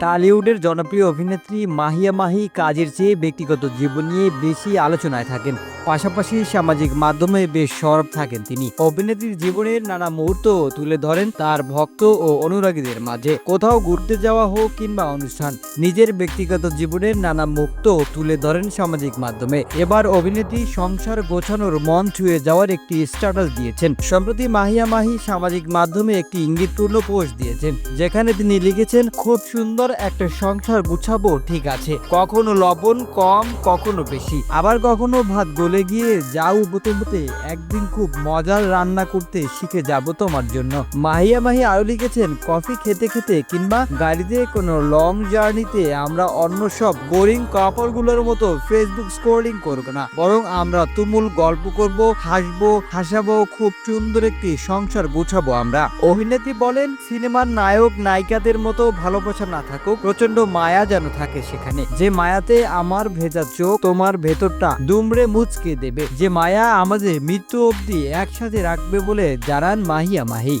টালিউডের জনপ্রিয় অভিনেত্রী মাহিয়া মাহি কাজের চেয়ে ব্যক্তিগত জীবন নিয়ে বেশি আলোচনায় থাকেন। পাশাপাশি সামাজিক মাধ্যমে বেশ সরব থাকেন তিনি। অভিনেত্রীর জীবনের নানা মুহূর্ত তুলে ধরেন তার ভক্ত ও অনুরাগীদের মাঝে। কোথাও ঘুরতে যাওয়া হোক কিংবা অনুষ্ঠান, নিজের ব্যক্তিগত জীবনের নানা মুক্ত তুলে ধরেন সামাজিক মাধ্যমে। এবার অভিনেত্রী সংসার গোছানোর মন ছুঁয়ে যাওয়ার একটি স্ট্যাটাস দিয়েছেন। সম্প্রতি মাহিয়া মাহি সামাজিক মাধ্যমে একটি ইঙ্গিতপূর্ণ পোস্ট দিয়েছেন, যেখানে তিনি লিখেছেন, খুব সুন্দর একটা সংসার গুছাবো, ঠিক আছে। কখনো লবণ কম, কখনো বেশি। আবার কখনো ভাত গলে গিয়ে যাও বতে বতে একদিন খুব মজার রান্না করতে শিখে যাব তোমার জন্য। মাহিয়া মাহি আরও লিখেছেন, কফি খেতে খেতে কিংবা গাড়িতে কোনো লং জার্নিতে আমরা অন্য সব বোরিং কাপড়গুলোর মতো ফেসবুক স্ক্রলিং করব না। বরং আমরা তুমুল গল্প করব, হাসবো, হাসাবো, খুব সুন্দর একটি সংসার গুছাবো আমরা। অভিনেত্রী বলেন, সিনেমার নায়ক, নায়িকাদের মতো ভালোবাসা না থাকুক প্রচণ্ড মায়া যেন থাকে সেখানে। যে মায়াতে আমার ভেজা চোখ, তোমার ভেতরটা দুমড়ে মুচকে দেবে। যে মায়া আমাদের মৃত্যু অবধি একসাথে রাখবে বলে জানান মাহিয়া মাহি।